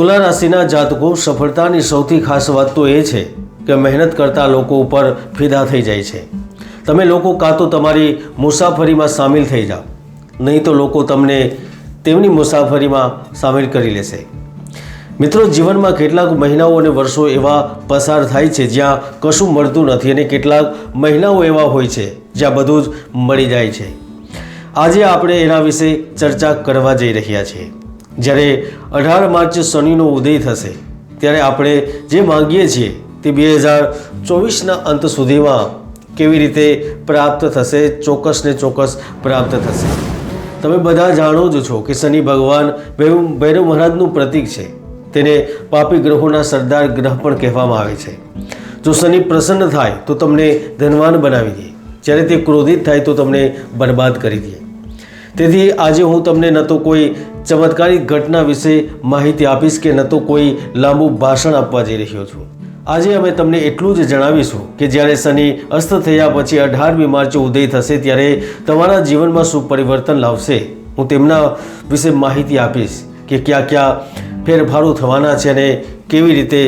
તુલા રાશિના જાતકો સફળતાની સૌથી ખાસ વાત તો એ છે કે મહેનત કરતા લોકો ઉપર ફિદા થઈ જાય છે. તમે લોકો કાં તો તમારી મુસાફરીમાં સામેલ થઈ જાઓ, નહીં તો લોકો તમને તેમની મુસાફરીમાં સામેલ કરી લેશે. મિત્રો, જીવનમાં કેટલાક મહિનાઓ અને વર્ષો એવા પસાર થાય છે જ્યાં કશું મળતું નથી અને કેટલાક મહિનાઓ એવા હોય છે જ્યાં બધું જ મળી જાય છે. આજે આપણે એના વિશે ચર્ચા કરવા જઈ રહ્યા છીએ. જ્યારે અઢાર માર્ચ શનિનો ઉદય થશે, ત્યારે આપણે જે માંગીએ છીએ તે બે હજાર ચોવીસના અંત સુધીમાં કેવી રીતે પ્રાપ્ત થશે ચોક્કસ ને ચોક્કસ પ્રાપ્ત થશે. તમે બધા જાણો જ છો કે શનિ ભગવાન ભૈરવ મહારાજનું પ્રતીક છે. તેને પાપી ગ્રહોના સરદાર ગ્રહ પણ કહેવામાં આવે છે. જો શનિ પ્રસન્ન થાય, તો તમને ધનવાન બનાવી દે. જ્યારે તે ક્રોધિત થાય, તો તમને બરબાદ કરી દે. તેથી આજે હું તમને ન તો કોઈ ચમત્કારિક ઘટના વિશે માહિતી આપીશ કે ન તો કોઈ લાંબુ ભાષણ આપવા જઈ રહ્યો છું. આજે અમે તમને એટલું જ જણાવીશું કે જ્યારે શનિ અસ્ત થયા પછી અઢારમી માર્ચે ઉદય થશે ત્યારે તમારા જીવનમાં શું પરિવર્તન લાવશે, હું તેમના વિશે માહિતી આપીશ કે ક્યાં ક્યાં ફેરફારો થવાના છે અને કેવી રીતે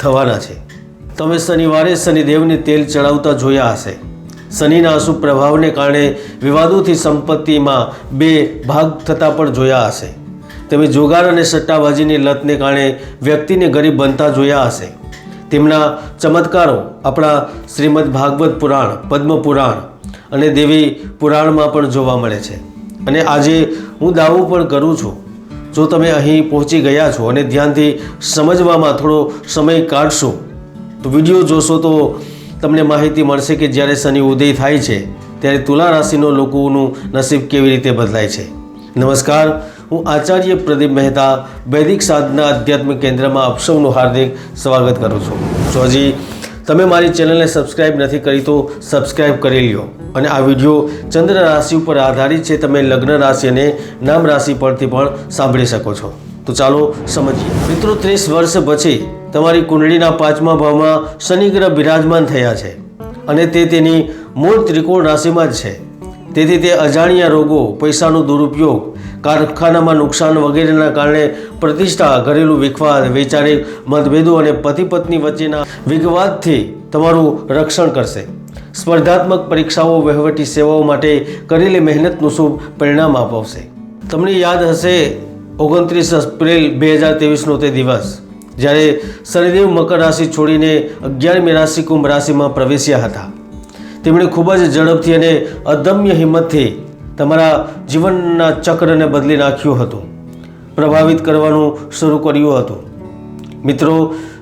થવાના છે. તમે શનિવારે શનિદેવને તેલ ચડાવતા જોયા હશે. શનિના અશુભ પ્રભાવને કારણે વિવાદોથી સંપત્તિમાં બે ભાગ થતા પણ જોયા હશે. તમે જોગાર અને સટ્ટાબાજીની લતને કારણે વ્યક્તિને ગરીબ બનતા જોયા હશે. તેમના ચમત્કારો આપણા શ્રીમદ ભાગવત પુરાણ, પદ્મ પુરાણ અને દેવી પુરાણમાં પણ જોવા મળે છે. અને આજે હું દાવો પણ કરું છું. જો તમે અહીં પહોંચી ગયા છો અને ધ્યાનથી સમજવામાં થોડો સમય કાઢશો, તો વીડિયો જોશો તો તમને માહિતી મળશે કે જ્યારે શનિ ઉદય થાય છે, ત્યારે તુલા રાશિનો લોકોનું નસીબ કેવી રીતે બદલાય છે. નમસ્કાર, હું આચાર્ય પ્રદીપ મહેતા, વૈદિક સાધના આધ્યાત્મિક કેન્દ્રમાં આપ હાર્દિક સ્વાગત કરું છું. જો હજી તમે મારી ચેનલને સબસ્ક્રાઇબ નથી કરી તો સબસ્ક્રાઇબ કરી લ્યો અને આ વીડિયો ચંદ્ર રાશિ ઉપર આધારિત છે, તમે લગ્ન રાશિ અને નામ રાશિ પરથી પણ સાંભળી શકો છો. તો ચાલો સમજીએ. મિત્રો, ત્રીસ વર્ષ પછી તમારી કુંડળીના પાંચમા ભાવમાં શનિ ગ્રહ બિરાજમાન થયા છે અને તે તેની મૂળ ત્રિકોણ રાશિમાં જ છે. તેથી તે અજાણ્યા રોગો, પૈસાનો દુરુપયોગ, કારખાનામાં નુકસાન વગેરેના કારણે પ્રતિષ્ઠા, ઘરેલું વિખવાદ, વૈચારિક મતભેદો અને પતિ પત્ની વચ્ચેના વિગવાદથી તમારું રક્ષણ કરશે. સ્પર્ધાત્મક પરીક્ષાઓ, વહીવટી સેવાઓ માટે કરેલી મહેનતનું શુભ પરિણામ અપાવશે તમને યાદ હશે ઓગણત્રીસ એપ્રિલ બે હજાર ત્રેવીસનો તે દિવસ, જ્યારે શનિદેવ મકર રાશિ છોડીને અગિયારમી રાશિ કુંભ રાશિમાં પ્રવેશ્યા હતા. તેમણે ખૂબ જ ઝડપથી અને અદમ્ય હિંમતથી તમારા જીવનના ચક્રને બદલી નાખ્યું હતું. પ્રભાવિત કરવાનું શરૂ કર્યું હતું. મિત્રો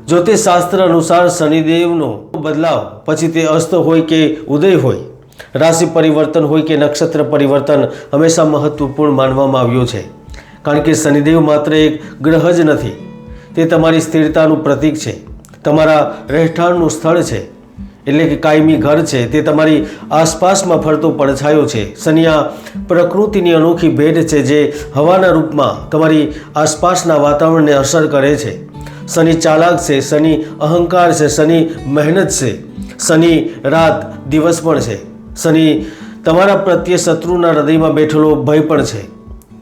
જ્યોતિષશાસ્ત્ર અનુસાર શનિદેવનો બદલાવ પછી તે અસ્ત હોય કે ઉદય હોય, રાશિ પરિવર્તન હોય કે નક્ષત્ર પરિવર્તન હંમેશા મહત્વપૂર્ણ માનવામાં આવ્યું છે. કારણ કે શનિદેવ માત્ર એક ગ્રહ જ નથી. તે તમારી સ્થિરતાનું પ્રતીક છે. તમારા રહેઠાણનું સ્થળ છે. એટલે કે કાયમી ઘર છે. તે તમારી આસપાસમાં ફરતો પડછાયો છે. શનિ આ પ્રકૃતિની અનોખી ભેટ છે જે હવાના રૂપમાં તમારી આસપાસના વાતાવરણને અસર કરે છે. શનિ ચાલાક છે. શનિ અહંકાર છે. શનિ મહેનત છે. શનિ રાત દિવસ પણ છે. શનિ તમારા પ્રત્યે શત્રુના હૃદયમાં બેઠેલો ભય પણ છે.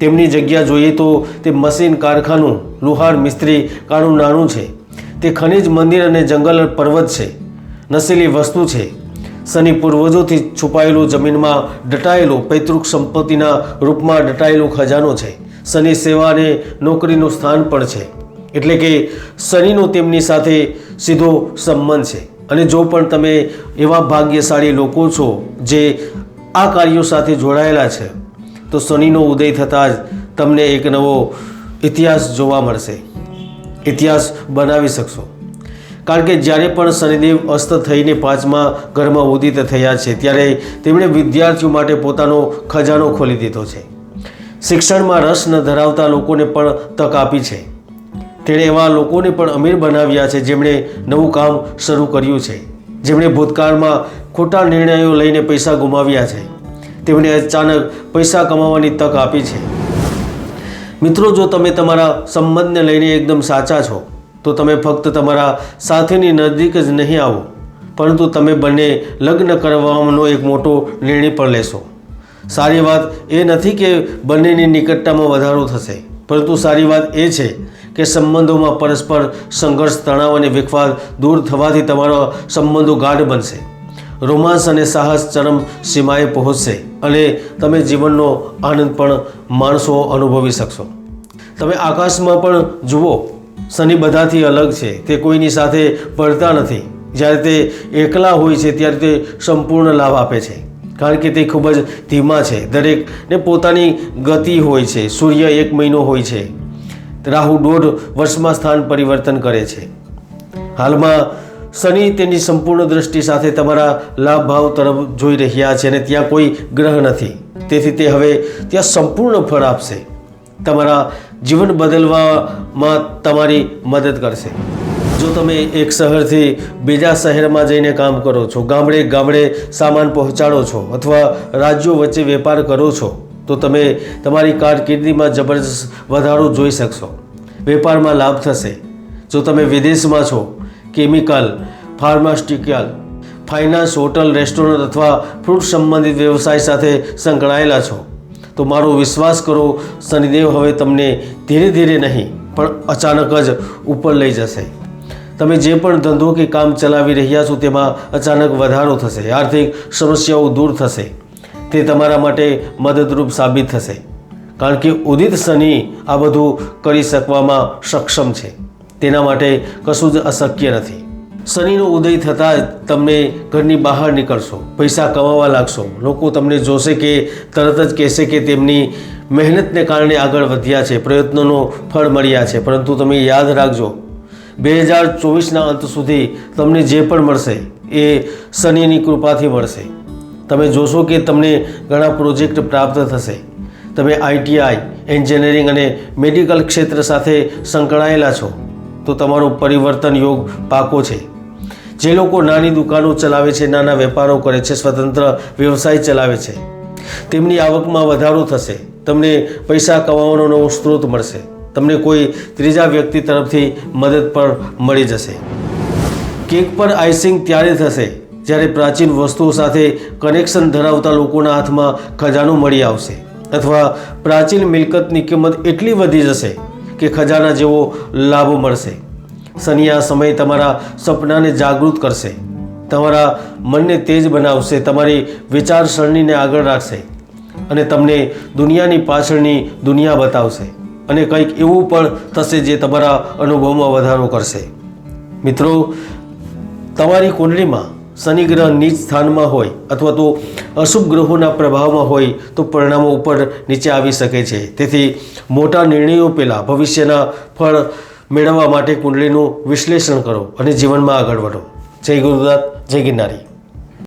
તેમની જગ્યા જોઈએ તો તે મશીન, કારખાનું, લુહાર, મિસ્ત્રી કાળું નાણું છે. તે ખનિજ મંદિર અને જંગલ પર્વત છે. નશીલી વસ્તુ છે. શનિ પૂર્વજોથી છુપાયેલું જમીનમાં ડટાયેલું પૈતૃક સંપત્તિના રૂપમાં ડટાયેલું ખજાનો છે. શનિ સેવા અને નોકરીનું સ્થાન પણ છે. એટલે કે શનિનો તેમની સાથે સીધો સંબંધ છે. અને જો પણ તમે એવા ભાગ્યશાળી લોકો છો જે આ કાર્યો સાથે જોડાયેલા છે તો શનિનો ઉદય થતાં જ તમને એક નવો ઇતિહાસ જોવા મળશે. ઇતિહાસ બનાવી શકશો. કારણ કે જ્યારે પણ શનિદેવ અસ્ત થઈને પાંચમા ઘરમાં ઉદિત થયા છે, ત્યારે તેમણે વિદ્યાર્થીઓ માટે પોતાનો ખજાનો ખોલી દીધો છે. શિક્ષણમાં રસ ન ધરાવતા લોકોને પણ તક આપી છે. તેણે એવા લોકોને પણ અમીર બનાવ્યા છે, જેમણે નવું કામ શરૂ કર્યું છે. જેમણે ભૂતકાળમાં ખોટા નિર્ણયો લઈને પૈસા ગુમાવ્યા છે. તેમણે અચાનક પૈસા કમાવાની તક આપી છે. મિત્રો, જો તમે તમારા સંબંધને લઈને એકદમ સાચા છો, તો તમે ફક્ત તમારા સાથીની નજીક જ નહીં આવો, પરંતુ તમે બંને લગ્ન કરવાનો એક મોટો નિર્ણય પણ લેશો. સારી વાત એ નથી કે બંનેની નિકટતામાં વધારો થશે, પરંતુ સારી વાત એ છે કે સંબંધોમાં પરસ્પર સંઘર્ષ, તણાવ અને વિખવાદ દૂર થવાથી તમારા સંબંધો ગાઢ બનશે. રોમાંસ અને સાહસ ચરમ સીમાએ પહોંચશે અને તમે જીવનનો આનંદ પણ માણસો અનુભવી શકશો. તમે આકાશમાં પણ જુઓ, શનિ બધાથી અલગ છે, તે કોઈની સાથે પડતા નથી. જ્યારે તે એકલા હોય છે, ત્યારે તે સંપૂર્ણ લાભ આપે છે. કારણ કે તે ખૂબ જ ધીમા છે, દરેકને પોતાની ગતિ હોય છે, સૂર્ય એક મહિનો હોય છે. રાહુ દોઢ વર્ષમાં સ્થાન પરિવર્તન કરે છે. હાલમાં શનિ તેની સંપૂર્ણ દ્રષ્ટિ સાથે તમારા લાભ ભાવ તરફ જોઈ રહ્યા છે અને ત્યાં કોઈ ગ્રહ નથી. તેથી તે હવે ત્યાં સંપૂર્ણ ફળ આપશે. તમારા જીવન બદલવામાં તમારી મદદ કરશે. જો તમે એક શહેરથી બીજા શહેરમાં જઈને કામ કરો છો, ગામડે ગામડે સામાન પહોંચાડો છો અથવા રાજ્યો વચ્ચે વેપાર કરો છો, તો તમે તમારી કારકિર્દીમાં જબરજસ્ત વધારો જોઈ શકશો. વેપારમાં લાભ થશે. જો તમે વિદેશમાં છો chemical, pharmaceutical, finance, hotel, restaurant અથવા ફ્રૂટ સંબંધિત વ્યવસાય સાથે સંકળાયેલા છો. તો મારો વિશ્વાસ કરો, શનિદેવ હવે તમને ધીરે ધીરે નહીં, પણ અચાનક જ ઉપર લઈ જશે. તમે જે પણ ધંધો કે કામ ચલાવી રહ્યા છો તેમાં અચાનક વધારો થશે, આર્થિક સમસ્યાઓ દૂર થશે. તે તમારા માટે મદદરૂપ સાબિત થશે. કારણ કે ઉદિત શનિ આ બધું કરી શકવામાં સક્ષમ છે. તેના માટે કશું જ અશક્ય નથી. શનિનો ઉદય થતાં જ તમને ઘરની બહાર નીકળશો. પૈસા કમાવા લાગશો. લોકો તમને જોશે કે, તરત જ કહેશે કે તેમની મહેનતને કારણે આગળ વધ્યા છે. પ્રયત્નોનો ફળ મળ્યા છે. પરંતુ તમે યાદ રાખજો, બે હજાર ચોવીસના અંત સુધી તમને જે પણ મળશે, એ શનિની કૃપાથી મળશે. તમે જોશો કે તમને ઘણા પ્રોજેક્ટ પ્રાપ્ત થશે. તમે આઈટીઆઈ એન્જિનિયરિંગ અને મેડિકલ ક્ષેત્ર સાથે સંકળાયેલા છો. તો તમારો પરિવર્તન યોગ પાકો છે. જે લોકો નાની દુકાનો ચલાવે છે, નાના વેપારો કરે છે, સ્વતંત્ર વ્યવસાય ચલાવે છે, તેમની આવકમાં વધારો થશે, તમને પૈસા કમાવાનો નવો સ્ત્રોત મળશે, તમને કોઈ ત્રીજા વ્યક્તિ તરફથી મદદ પણ મળી જશે. કેક પર આઈસિંગ ત્યારે થશે, જ્યારે પ્રાચીન વસ્તુઓ સાથે કનેક્શન ધરાવતા લોકોના હાથમાં ખજાનો મળી આવશે, અથવા પ્રાચીન મિલકતની કિંમત એટલી વધી જશે કે ખજાના જેવો લાભ મળશે. શનિ આ સમય તમારા સપનાને જાગૃત કરશે. તમારા મનને તેજ બનાવશે. તમારી વિચારસરણીને આગળ રાખશે. અને તમને દુનિયાની પાછળની દુનિયા બતાવશે. અને કંઈક એવું પણ થશે જે તમારા અનુભવમાં વધારો કરશે. મિત્રો, તમારી કુંડળીમાં શનિ ગ્રહ નીચ સ્થાનમાં હોય અથવા તો અશુભ ગ્રહોના પ્રભાવમાં હોય તો પરિણામો ઉપર નીચે આવી શકે છે. તેથી મોટા નિર્ણયો પહેલાં ભવિષ્યના ફળ મેળવવા માટે કુંડળીનું વિશ્લેષણ કરો અને જીવનમાં આગળ વધો. જય ગુરુદાત જય ગિરનારી.